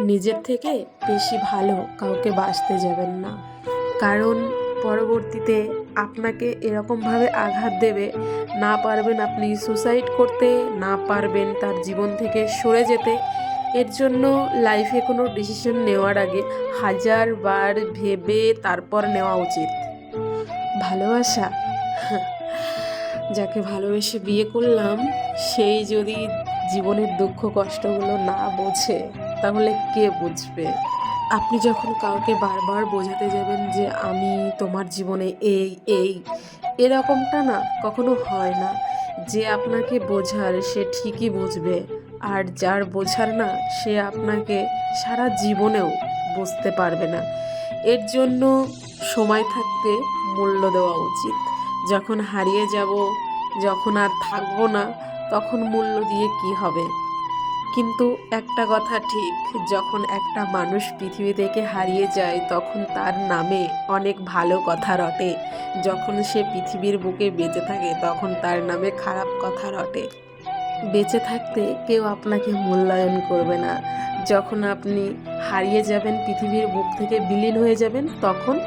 নিজের থেকে বেশি ভালো কাউকে বাসতে যাবেন না। কারণ পরবর্তীতে আপনাকে এরকমভাবে আঘাত দেবে, না পারবেন আপনি সুসাইড করতে, না পারবেন তার জীবন থেকে সরে যেতে। এর জন্য লাইফে কোনো ডিসিশন নেওয়ার আগে হাজার বার ভেবে তারপর নেওয়া উচিত। ভালোবাসা? যাকে ভালোবেসে বিয়ে করলাম, সেই যদি জীবনের দুঃখ কষ্টগুলো না বোঝে তাহলে কে বুঝবে? আপনি যখন কাউকে বারবার বোঝাতে যাবেন যে আমি তোমার জীবনে এই এই, এরকমটা না কখনো হয় না। যে আপনাকে বোঝার সে ঠিকই বুঝবে, আর যার বোঝার না সে আপনাকে সারা জীবনেও বুঝতে পারবে না। এর জন্য সময় থাকতে মূল্য দেওয়া উচিত। যখন হারিয়ে যাব, যখন আর থাকব না, তখন মূল্য দিয়ে কি হবে? কিন্তু একটা কথা ঠিক, যখন একটা মানুষ পৃথিবী থেকে হারিয়ে যায়, তখন তার নামে অনেক ভালো কথা রটে। যখন সে পৃথিবীর বুকে বেঁচে থাকে, তখন তার নামে খারাপ কথা রটে। বেঁচে থাকতে কেউ আপনাকে মূল্যায়ন করবে না। যখন আপনি হারিয়ে যাবেন, পৃথিবীর বুক থেকে বিলীন হয়ে যাবেন, তখন